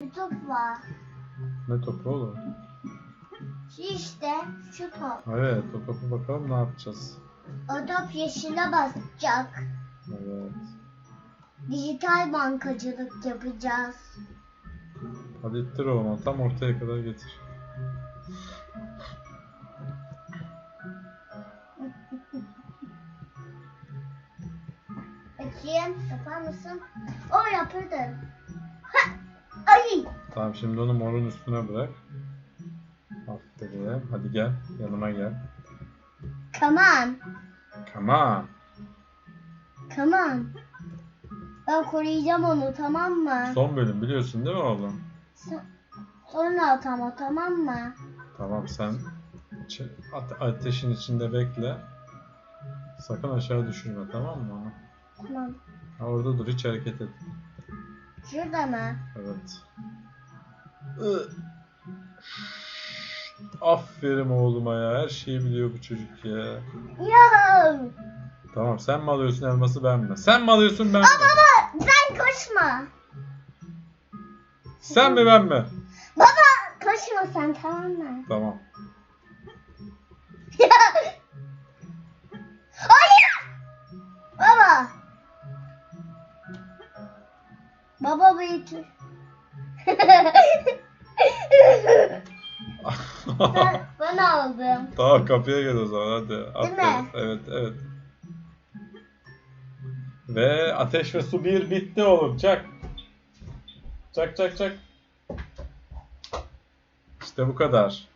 Bir top var. Ne topu oğlum? İşte şu top. Evet o topu bakalım ne yapacağız. O top yeşile basacak. Evet. Dijital bankacılık yapacağız. Hadi ittir oğlum tam ortaya kadar getir. Bakayım yapar mısın? O yapıldı. Ha! Ay! Tamam şimdi onu morun üstüne bırak. Aferin. Hadi gel yanıma gel. Come on. Come on. Come on. Ben koruyacağım onu tamam mı? Son bölüm biliyorsun değil mi oğlum? So- Sonra at ama tamam mı? Tamam sen içi- ate- ateşin içinde bekle. Sakın aşağı düşürme tamam mı? Tamam. Ha, orada dur hiç hareket et. Şurada mı? Evet. Ih. Aferin oğluma ya. Her şeyi biliyor bu çocuk ya. Ya! Tamam sen mi alıyorsun elması ben mi? Sen mi alıyorsun ben mi? Baba sen koşma. Sen mi ben mi? Baba koşma sen tamam mı? Tamam. Hayır! Baba büyütür. ben, ben aldım. tamam kapıya gel o zaman hadi. Aferin. mi? Evet evet. Ve ateş ve su bir bitti oğlum. Çak. Çak çak çak. İşte bu kadar.